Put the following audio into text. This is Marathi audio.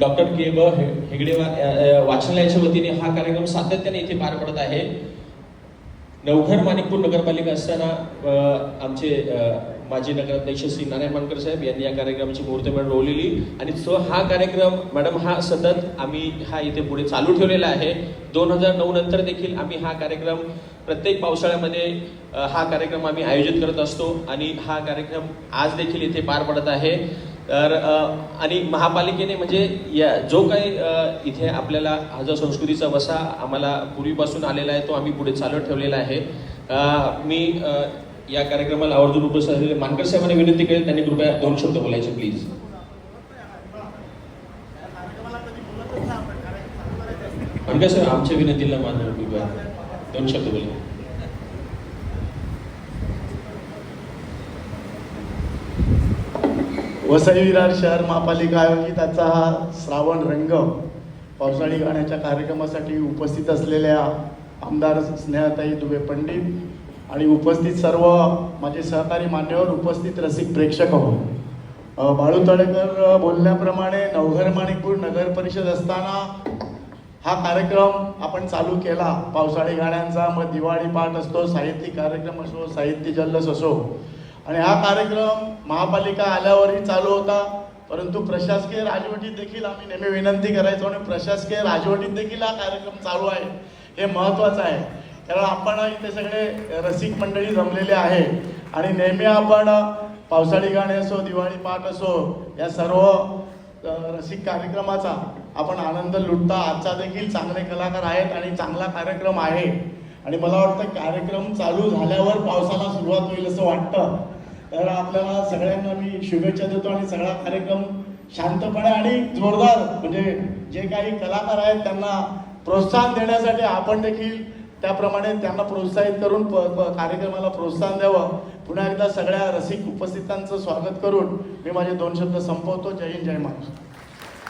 डॉक्टर के ब हे- हेगडे वाचनालयाच्या वतीने हा कार्यक्रम सातत्याने इथे पार पडत आहे. नवघर माणिकपूर नगरपालिका असताना आमचे माजी नगराध्यक्ष श्री नारायण मानकर साहेब यांनी या कार्यक्रमाची मुहूर्तमेढ रोवलेली. आणि सो हा कार्यक्रम मॅडम हा सतत आम्ही हा इथे पुढे चालू ठेवलेला आहे. दोन हजार नऊ नंतर देखील आम्ही हा कार्यक्रम प्रत्येक पावसाळ्यामध्ये हा कार्यक्रम आम्ही आयोजित करत असतो. आणि हा कार्यक्रम आज देखील इथे पार पडत आहे. तर आणि महापालिकेने म्हणजे या जो काही इथे आपल्याला हा जो संस्कृतीचा वसा आम्हाला पूर्वीपासून आलेला आहे तो आम्ही पुढे चालत ठेवलेला आहे. मी या कार्यक्रमाला आवर्जून उपस्थित असलेले मानकर साहेबांनी विनंती करेल त्यांनी कृपया दोन शब्द बोलायचे प्लीज मानकर साहेब आमच्या विनंतीला मान्य कृपया दोन शब्द बोला. वसई विरार शहर महापालिका आयोजिताचा हा श्रावण रंग पावसाळी गाण्याच्या कार्यक्रमासाठी उपस्थित असलेल्या आमदार स्नेहताई दुबे पंडित आणि उपस्थित सर्व माझे सहकारी मान्यवर उपस्थित रसिक प्रेक्षक हो बाळू तळेकर बोलल्याप्रमाणे बोलण्याप्रमाणे नवघर माणिकपूर नगर परिषद असताना हा कार्यक्रम आपण चालू केला. पावसाळी गाण्यांचा मग दिवाळी पाठ असतो साहित्यिक कार्यक्रम असो साहित्य जल्लोष असो. आणि हा कार्यक्रम महापालिका आल्यावरही चालू होता. परंतु प्रशासकीय राजवटीत देखील आम्ही नेहमी विनंती करायचो आणि प्रशासकीय राजवटीत देखील हा कार्यक्रम चालू आहे. हे महत्त्वाचं आहे. कारण आपण इथे सगळे रसिक मंडळी जमलेले आहे. आणि नेहमी आपण पावसाळी गाणे असो दिवाळी पाठ असो या सर्व रसिक कार्यक्रमाचा आपण आनंद लुटता आजचा देखील चांगले कलाकार आहेत आणि चांगला कार्यक्रम आहे. आणि मला वाटतं कार्यक्रम चालू झाल्यावर पावसाला सुरुवात होईल असं वाटतं. तर आपल्याला सगळ्यांना मी शुभेच्छा देतो आणि सगळा कार्यक्रम शांतपणे आणि जोरदार म्हणजे जे काही कलाकार आहेत त्यांना प्रोत्साहन देण्यासाठी आपण देखील त्याप्रमाणे त्यांना प्रोत्साहित करून प प- कार्यक्रमाला प्रोत्साहन द्यावं. पुन्हा एकदा सगळ्या रसिक उपस्थितांचं स्वागत करून मी माझे दोन शब्द संपवतो. जय हिंद जय महाराष्ट्र.